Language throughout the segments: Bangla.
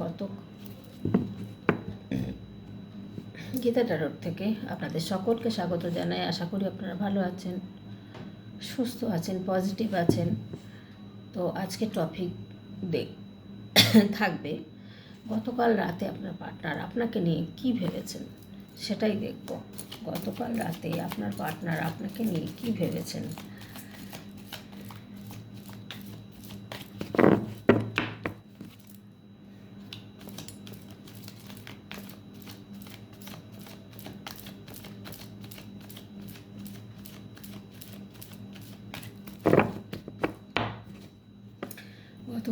গত গীতা টারোর থেকে আপনাদের সকলকে স্বাগত জানাই। আশা করি আপনারা ভালো আছেন, সুস্থ আছেন পজিটিভ আছেন। তো আজকে টপিক দেখ থাকবে গতকাল রাতে আপনার পার্টনার আপনাকে নিয়ে কি ভেবেছেন সেটাই দেখব। গতকাল রাতে আপনার পার্টনার আপনাকে নিয়ে কি ভেবেছেন?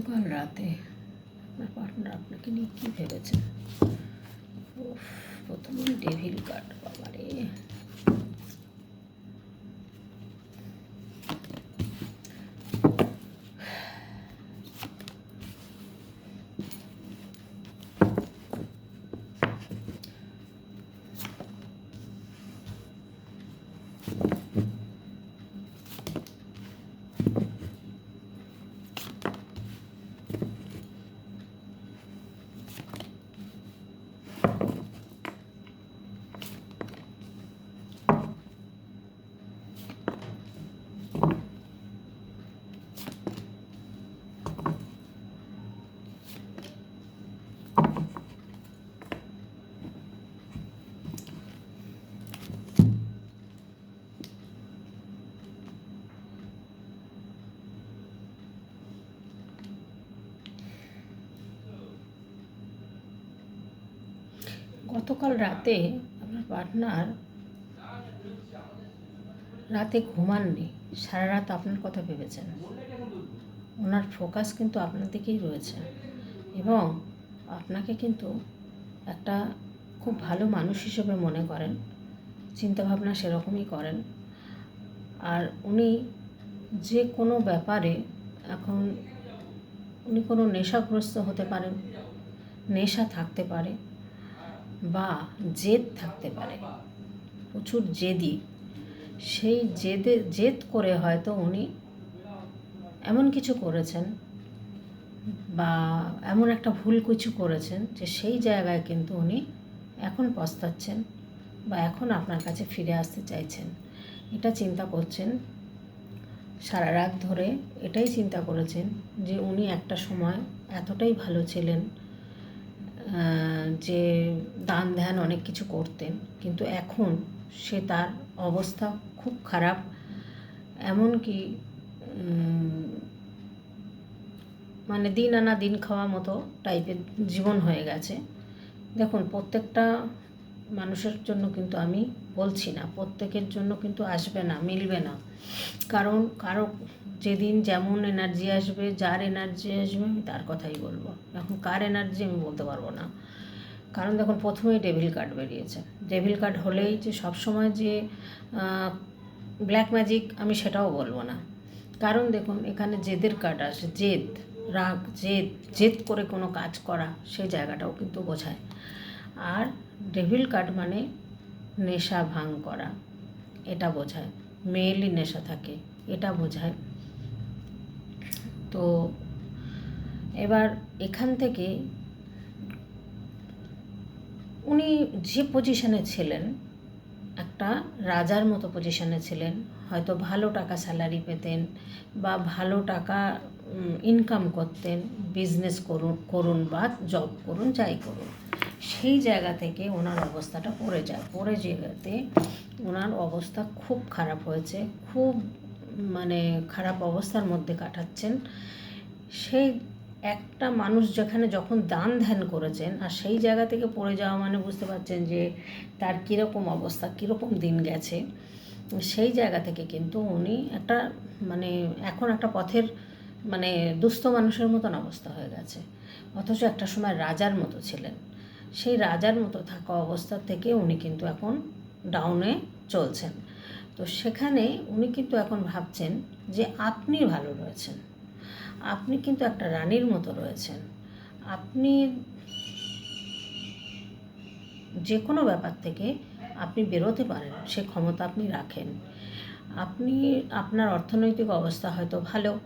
গতকাল রাতে আপনার পার্টনার আপনাকে নিয়ে কী ভেবেছেন প্রথমে ডেভিল কার্ড। গতকাল রাতে আপনার পার্টনার রাতে ঘুমাননি, সারা রাত আপনার কথা ভেবেছেন। ওনার ফোকাস কিন্তু আপনার দিকেই রয়েছে এবং আপনাকে কিন্তু একটা খুব ভালো মানুষ হিসেবে মনে করেন, চিন্তাভাবনা সেরকমই করেন। আর উনি যে কোনো ব্যাপারে এখন উনি কোনো নেশাগ্রস্ত হতে পারেন, নেশা থাকতে পারে বা জেদ থাকতে পারে। প্রচুর জেদি। সেই জেদে, জেদ করে হয়তো উনি এমন কিছু করেছেন বা এমন একটা ভুল কিছু করেছেন যে সেই জায়গায় কিন্তু উনি এখন পস্তাচ্ছেন বা এখন আপনার কাছে ফিরে আসতে চাইছেন। এটা চিন্তা করছেন সারা রাত ধরে, এটাই চিন্তা করেছেন যে উনি একটা সময় এতটাই ভালো ছিলেন যে দান ধ্যান অনেক কিছু করতেন, কিন্তু এখন সে তার অবস্থা খুব খারাপ। এমনকি মানে দিন আনা দিন খাওয়া মতো টাইপের জীবন হয়ে গেছে। দেখুন, প্রত্যেকটা মানুষের জন্য কিন্তু আমি বলছি না, প্রত্যেকের জন্য কিন্তু আসবে না, মিলবে না। কারণ কারও যেদিন যেমন এনার্জি আসবে, যার এনার্জি আসবে, আমি তার কথাই বলব। এখন কার এনার্জি আমি বলতে পারব না। কারণ দেখুন, প্রথমেই ডেভিল কার্ড বেরিয়েছে। ডেভিল কার্ড হলেই যে সবসময় যে ব্ল্যাক ম্যাজিক আমি সেটাও বলব না। কারণ দেখুন, এখানে জেদের কার্ড আসে, জেদ, রাগ, জেদ জেদ করে কোনো কাজ করা, সেই জায়গাটাও কিন্তু বোঝায়। আর ডেভিল কার্ড মানে নেশা ভাঙ করা। এটা বোঝায়। মেয়েলি নেশা থাকে। এটা বোঝায়। তো এবার এখান থেকে উনি যে পজিশনে ছিলেন, একটা রাজার মতো পজিশনে ছিলেন। হয়তো ভালো টাকা স্যালারি পেতেন বা ভালো টাকা ইনকাম করতেন বিজনেস করুন করুন বা জব করুন, যাই করুন। সেই জায়গা থেকে ওনার অবস্থাটা পড়ে যায়। পড়ে যেতে ওনার অবস্থা খুব খারাপ হয়েছে। খুব মানে খারাপ অবস্থার মধ্যে কাটাচ্ছেন। সেই একটা মানুষ যেখানে যখন দান ধ্যান করেছেন, আর সেই জায়গা থেকে পড়ে যাওয়া মানে বুঝতে পারছেন যে তার কীরকম অবস্থা, কীরকম দিন গেছে। সেই জায়গা থেকে কিন্তু উনি একটা মানে এখন একটা পথের মানে দুস্থ মানুষের মতন অবস্থা হয়ে গেছে। অথচ একটা সময় রাজার মতো ছিলেন। সেই রাজার মতো থাকা অবস্থা থেকে উনি কিন্তু এখন ডাউনে চলছেন। তো সেখানে উনি কিন্তু এখন ভাবছেন যে আপনি ভালো রয়েছেন। আপনি কিন্তু একটা রানীর মতো রয়েছেন। আপনি যে কোনো ব্যাপার থেকে আপনি বেরোতে পারেন, সে ক্ষমতা আপনি রাখেন। আপনি, আপনার অর্থনৈতিক অবস্থা হয়তো ভালো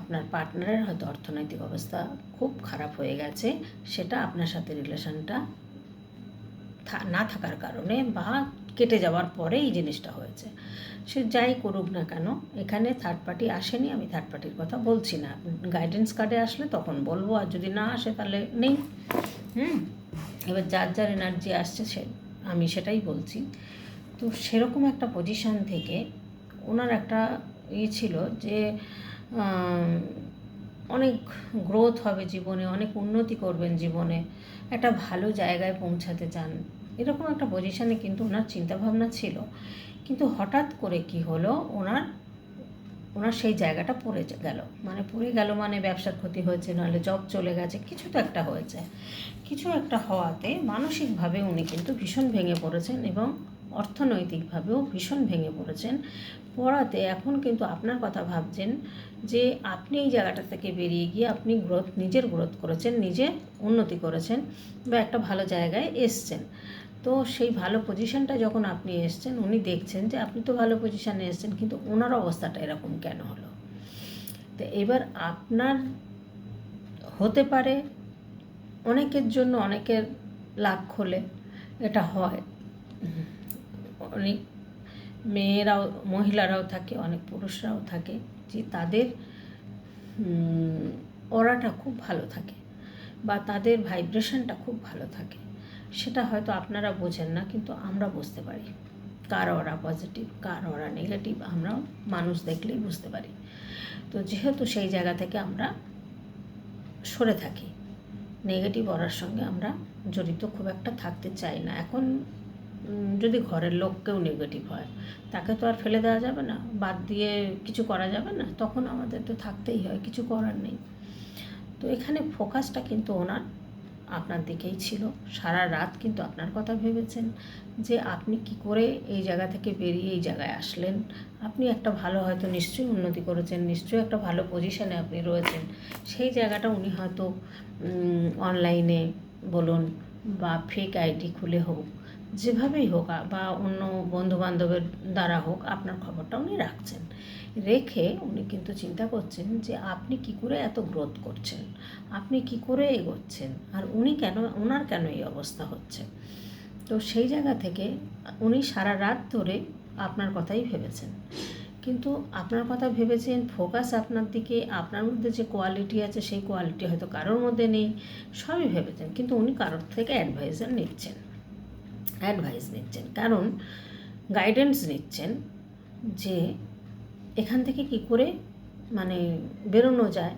আপনার পার্টনারের হয়তো অর্থনৈতিক অবস্থা খুব খারাপ হয়ে গেছে, সেটা আপনার সাথে রিলেশনটা না থাকার কারণে বা কেটে যাওয়ার পরে এই জিনিসটা হয়েছে। সে যাই করুক না কেন, এখানে থার্ড পার্টি আসেনি, আমি থার্ড পার্টির কথা বলছি না। গাইডেন্স কার্ডে আসলে তখন বলব, আর যদি না আসে তাহলে নেই। হুম? এবার যার যার এনার্জি আসছে সে, আমি সেটাই বলছি। তো সেরকম একটা পজিশান থেকে ওনার একটা ইয়ে ছিল যে অনেক গ্রোথ হবে জীবনে, অনেক উন্নতি করবেন জীবনে। একটা ভালো জায়গায় পৌঁছাতে চান। এরকম একটা পজিশানে কিন্তু ওনার চিন্তাভাবনা ছিল। কিন্তু হঠাৎ করে কি হলো? ওনার ওনার সেই জায়গাটা পড়ে গেল। মানে পড়ে গেল মানে ব্যবসার ক্ষতি হয়েছে, নাহলে জব চলে গেছে, কিছু তো একটা হয়েছে। কিছু একটা হওয়াতে মানসিকভাবে উনি কিন্তু ভীষণ ভেঙে পড়েছেন এবং অর্থনৈতিকভাবেও ভীষণ ভেঙে পড়েছেন। পড়াতে এখন কিন্তু আপনার কথা ভাবছেন যে আপনি এই জায়গাটা থেকে বেরিয়ে গিয়ে আপনি গ্রোথ, নিজের গ্রোথ করেছেন, নিজে উন্নতি করেছেন বা একটা ভালো জায়গায় এসছেন। তো সেই ভালো পজিশনটা যখন আপনি এসছেন, উনি দেখছেন যে আপনি তো ভালো পজিশানে এসছেন, কিন্তু ওনার অবস্থাটা এরকম কেন হলো? তো এবার আপনার হতে পারে অনেকের জন্য অনেকের লাভ খোলে এটা হয়। অনেক মেয়েরাও, মহিলারাও থাকে, অনেক পুরুষরাও থাকে, যে তাদের ওরাটা খুব ভালো থাকে বা তাদের ভাইব্রেশনটা খুব ভালো থাকে। সেটা হয়তো আপনারা বোঝেন না, কিন্তু আমরা বুঝতে পারি। কার ওরা পজিটিভ, কার ওরা নেগেটিভ, আমরাও মানুষ দেখলেই বুঝতে পারি। তো যেহেতু সেই জায়গা থেকে আমরা সরে থাকি, নেগেটিভ অরার সঙ্গে আমরা জড়িত খুব একটা থাকতে চাই না। এখন যদি ঘরের লোক কেউ নেগেটিভ হয়, তাকে তো আর ফেলে দেওয়া যাবে না, বাদ দিয়ে কিছু করা যাবে না, তখন আমাদের তো থাকতেই হয়, কিছু করার নেই। তো এখানে ফোকাসটা কিন্তু ওনার, আপনার দিকেই ছিল। সারা রাত কিন্তু আপনার কথা ভেবেছেন যে আপনি কি করে এই জায়গা থেকে বেরিয়ে এই জায়গায় আসলেন? আপনি একটা ভালো হয়তো নিশ্চয়ই উন্নতি করেছেন, নিশ্চয়ই একটা ভালো পজিশনে আপনি রয়েছেন। সেই জায়গাটা উনি হয়তো অনলাইনে বলুন বা ফেক আইডি খুলে হোক যেভাবেই হোক বা অন্য বন্ধুবান্ধবের দ্বারা হোক, আপনার খবরটা উনি রাখছেন। রেখে উনি কিন্তু চিন্তা করছেন যে, আপনি কি করে এত গ্রোথ করছেন? আপনি কি করে এগোচ্ছেন? আর উনি কেন ওনার কেন এই অবস্থা হচ্ছে? তো সেই জায়গা থেকে উনি সারা রাত ধরে আপনার কথাই ভেবেছেন। কিন্তু আপনার কথা ভেবেছেন, ফোকাস আপনার দিকে, আপনার মধ্যে যে কোয়ালিটি আছে, সেই কোয়ালিটি হয়তো কারোর মধ্যে নেই, সবই ভেবেছেন। কিন্তু উনি কারোর থেকে অ্যাডভাইজার নিচ্ছেন। অ্যাডভাইস নিচ্ছেন। কারণ গাইডেন্স নিচ্ছেন যে এখান থেকে কি করে মানে বেরোনো যায়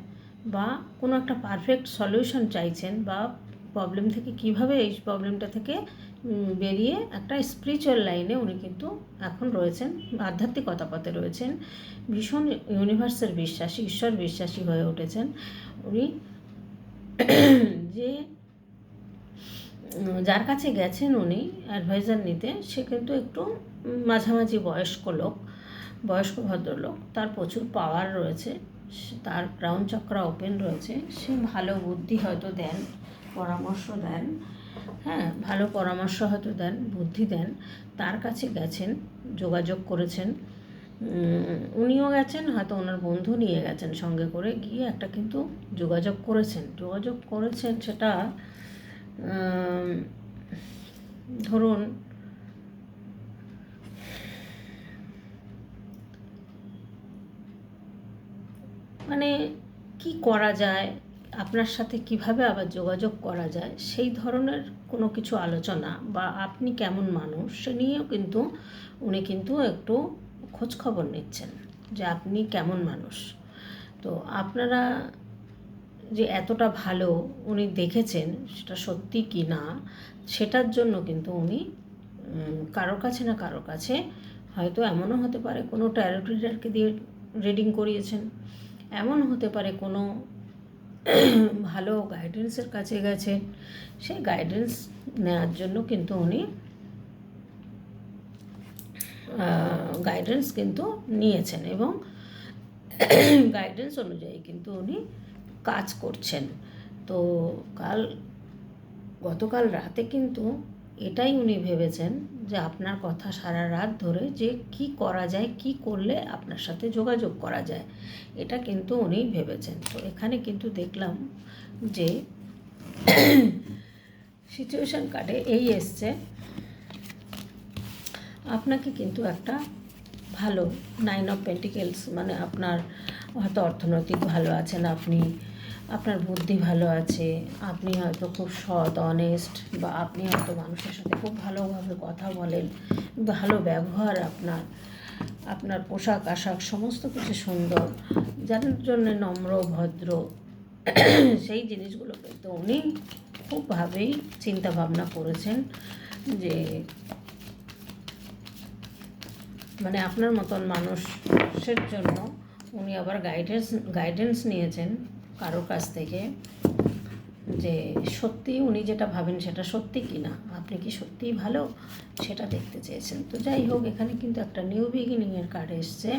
বা কোনো একটা পারফেক্ট সলিউশন চাইছেন বা প্রবলেম থেকে কীভাবে এই প্রবলেমটা থেকে বেরিয়ে একটা স্পিরিচুয়াল লাইনে উনি কিন্তু এখন রয়েছেন, আধ্যাত্মিকতা পথে রয়েছেন, ভীষণ ইউনিভার্সের বিশ্বাসী, ঈশ্বর বিশ্বাসী হয়ে উঠেছেন। উনি যে যার কাছে গেছেন উনি অ্যাডভাইজার নিতে, সে কিন্তু একটু মাঝামাঝি বয়স্ক লোক, বয়স্ক ভদ্রলোক, তার প্রচুর পাওয়ার রয়েছে তার ক্রাউন চক্রা ওপেন রয়েছে, সে ভালো বুদ্ধি হয়তো দেন, পরামর্শ দেন হ্যাঁ ভালো পরামর্শ হয়তো দেন, বুদ্ধি দেন, তার কাছে গেছেন, যোগাযোগ করেছেন উনিও গেছেন, হয়তো ওনার বন্ধু নিয়ে গেছেন সঙ্গে করে, গিয়ে একটা কিন্তু যোগাযোগ করেছেন যোগাযোগ করেছেন সেটা ধরুন মানে কি করা যায়, আপনার সাথে কীভাবে আবার যোগাযোগ করা যায়, সেই ধরনের কোনো কিছু আলোচনা বা আপনি কেমন মানুষ, সে নিয়েও কিন্তু উনি কিন্তু একটু খোঁজ খবর নিচ্ছেন যে আপনি কেমন মানুষ। তো আপনারা যে এতটা ভালো উনি দেখেছেন সেটা সত্যি কি না, সেটার জন্য কিন্তু উনি কারোর কাছে না কারোর কাছে হয়তো এমনও হতে পারে কোনো ট্যারোট রিডারকে দিয়ে রিডিং করিয়েছেন, এমন হতে পারে কোনো ভালো গাইডেন্সের কাছে গেছে সেই গাইডেন্স নেওয়ার জন্য কিন্তু উনি গাইডেন্স কিন্তু নিয়েছেন এবং গাইডেন্স অনুযায়ী কিন্তু উনি কাজ করছেন। তো কাল, গতকাল রাতে কিন্তু এটাই উনি ভেবেছেন যে আপনার কথা সারা রাত ধরে যে কি করা যায়, কি করলে আপনার সাথে যোগাযোগ করা যায়, এটা কিন্তু উনি ভেবেছেন। তো এখানে কিন্তু দেখলাম যে সিচুয়েশান কার্ডে এই এসছে, আপনাকে কিন্তু একটা ভালো নাইন অফ পেন্টিকেলস মানে আপনার হয়তো অর্থনৈতিক ভালো আছেন, আপনি আপনার বুদ্ধি ভালো আছে, আপনি হয়তো খুব সৎ অনেস্ট বা আপনি হয়তো মানুষের সাথে খুব ভালোভাবে কথা বলেন, ভালো ব্যবহার আপনার আপনার পোশাক আশাক সমস্ত কিছু সুন্দর, যার জন্য নম্র, ভদ্র, সেই জিনিসগুলো কিন্তু উনি খুবভাবেই চিন্তা ভাবনা করেছেন যে মানে আপনার মতন মানুষের জন্য উনি আবার গাইডেন্স গাইডেন্স নিয়েছেন। কারোর কাছ থেকে যে সত্যি উনি যেটা ভাবেন সেটা সত্যি কি না আপনি কি সত্যিই ভালো? সেটা দেখতে চেয়েছেন। তো যাই হোক, এখানে কিন্তু একটা নিউ বিগিনিংয়ের কার্ড এসছে।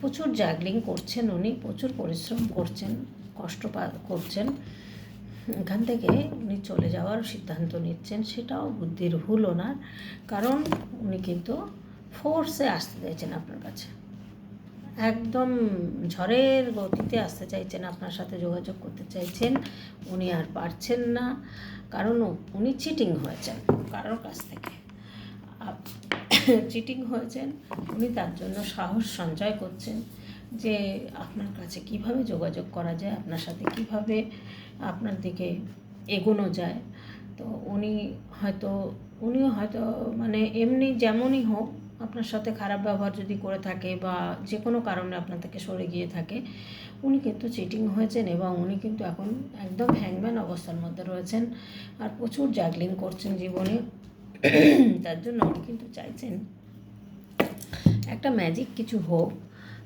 প্রচুর জাগলিং করছেন উনি, প্রচুর পরিশ্রম করছেন, কষ্ট করছেন। এখান থেকে উনি চলে যাওয়ার সিদ্ধান্ত নিচ্ছেন, সেটাও বুদ্ধির ভুল ওনার। কারণ উনি কিন্তু ফোর্সে আসতে চাইছেন আপনার কাছে। একদম ঝড়ের গতিতে আসতে চাইছেন, আপনার সাথে যোগাযোগ করতে চাইছেন, উনি আর পারছেন না। কারণ উনি চিটিং হয়েছেন কারোর কাছ থেকে। চিটিং হয়েছেন, উনি তার জন্য সাহস সঞ্চয় করছেন যে আপনার কাছে কীভাবে যোগাযোগ করা যায়, আপনার সাথে কীভাবে আপনার দিকে এগোনো যায়। তো উনি হয়তো, উনিও হয়তো মানে এমনি যেমনই হোক আপনার সাথে খারাপ ব্যবহার যদি করে থাকে বা যে কোনো কারণে আপনার থেকে সরে গিয়ে থাকে, উনি কিন্তু চিটিং হয়েছেন এবং উনি কিন্তু এখন একদম হ্যাংম্যান অবস্থার মধ্যে রয়েছেন আর প্রচুর জাগলিং করছেন জীবনে। তার জন্য উনি কিন্তু চাইছেন একটা ম্যাজিক কিছু হোক।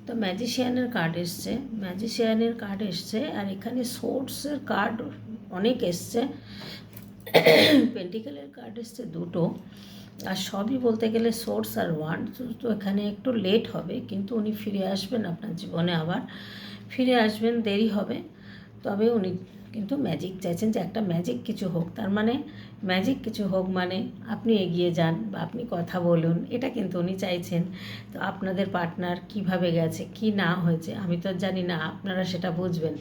তো ম্যাজিশিয়ানের কার্ড এসছে। ম্যাজিশিয়ানের কার্ড এসছে আর এখানে সোর্সের কার্ড অনেক এসছে। পেন্টিকেলের কার্ড এসছে দুটো। আর সবই বলতে গেলে সোর্স আর ওয়ান তো এখানে একটু লেট হবে, কিন্তু উনি ফিরে আসবেন আপনার জীবনে আবার। ফিরে আসবেন, দেরি হবে, তবে উনি কিন্তু ম্যাজিক চাইছেন যে একটা ম্যাজিক কিছু হোক। তার মানে ম্যাজিক কিছু হোক মানে আপনি এগিয়ে যান বা আপনি কথা বলুন, এটা কিন্তু উনি চাইছেন। তো আপনাদের পার্টনার কীভাবে গেছে, কি না হয়েছে, আমি তো জানি না, আপনারা সেটা বুঝবেন।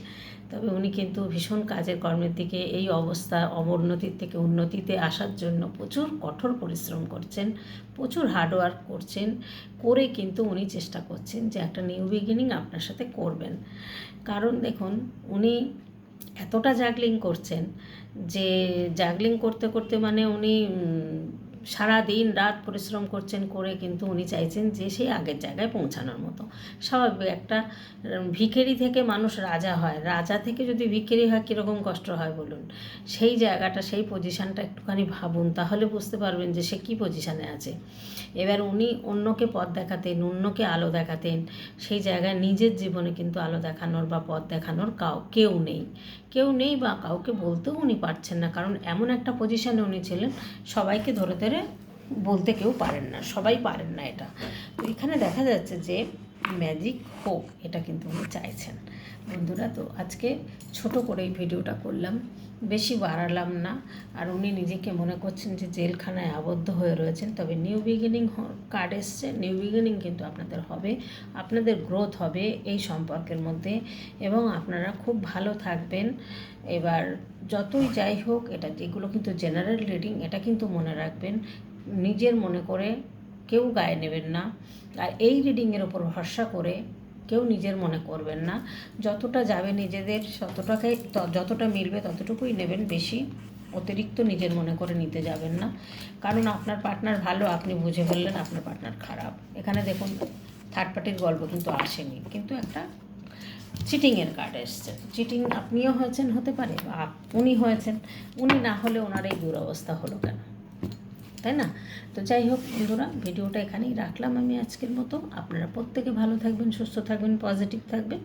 তবে উনি কিন্তু ভীষণ কাজের কর্মের দিকে এই অবস্থা অবনতির থেকে উন্নতিতে আসার জন্য প্রচুর কঠোর পরিশ্রম করছেন, প্রচুর হার্ডওয়ার্ক করছেন, করে কিন্তু উনি চেষ্টা করছেন যে একটা নিউ বিগিনিং আপনার সাথে করবেন। কারণ দেখুন, উনি এতটা জাগলিং করছেন যে জাগলিং করতে করতে মানে উনি সারা দিন রাত পরিশ্রম করছেন করে কিন্তু উনি চাইছেন যে সেই আগের জায়গায় পৌঁছানোর মতো। স্বাভাবিক একটা ভিখারি থেকে মানুষ রাজা হয়। রাজা থেকে যদি ভিখারি হয়, কীরকম কষ্ট হয় বলুন? সেই জায়গাটা, সেই পজিশানটা একটুখানি ভাবুন, তাহলে বুঝতে পারবেন যে সে কী পজিশানে আছে। এবার উনি অন্যকে পথ দেখাতেন, অন্যকে আলো দেখাতেন। সেই জায়গায় নিজের জীবনে কিন্তু আলো দেখানোর বা পথ দেখানোর কাউ, কেউ নেই। কেউ নেই বা কাউকে বলতেও উনি পারছেন না। কারণ এমন একটা পজিশানে উনি ছিলেন, সবাইকে ধরে ধরে বলতে কেউ পারেন না। সবাই পারেন না এটা। তো এখানে দেখা যাচ্ছে যে ম্যাজিক হোক, এটা কিন্তু উনি চাইছেন। বন্ধুরা, তো আজকে ছোট করে এই ভিডিওটা করলাম। বেশি বাড়ালাম না। আর উনি নিজেকে মনে করছেন যে জেলখানায় আবদ্ধ হয়ে রয়েছেন। তবে নিউ বিগিনিং কার্ড এসছে। নিউ বিগিনিং কিন্তু আপনাদের হবে। আপনাদের গ্রোথ হবে এই সম্পর্কের মধ্যে। এবং আপনারা খুব ভালো থাকবেন। এবার যতই যাই হোক, এটা যেগুলো কিন্তু জেনারেল রিডিং, এটা কিন্তু মনে রাখবেন। নিজের মনে করে কেউ গায়ে নেবেন না। আর এই রিডিংয়ের ওপর ভরসা করে কেউ নিজের মনে করবেন না। যতটা যাবে নিজেদের, ততটাকে, যতটা মিলবে ততটুকুই নেবেন। বেশি অতিরিক্ত নিজের মনে করে নিতে যাবেন না। কারণ আপনার পার্টনার ভালো, আপনি বুঝে ফেললেন আপনার পার্টনার খারাপ। এখানে দেখুন থার্ড পার্টির গল্প কিন্তু আসেনি। কিন্তু একটা চিটিংয়ের কার্ড এসছে। চিটিং আপনিও হয়েছেন, হতে পারে, বা উনি হয়েছেন। উনি না হলে ওনার এই দুরবস্থা হলো কেন? তাই না? তো যাই হোক বন্ধুরা, ভিডিওটা এখানেই রাখলাম আমি আজকের মতো। আপনারা প্রত্যেকে ভালো থাকবেন, সুস্থ থাকবেন পজিটিভ থাকবেন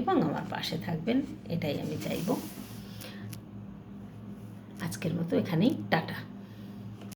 এবং আমার পাশে থাকবেন, এটাই আমি চাইব। আজকের মতো এখানেই, টাটা।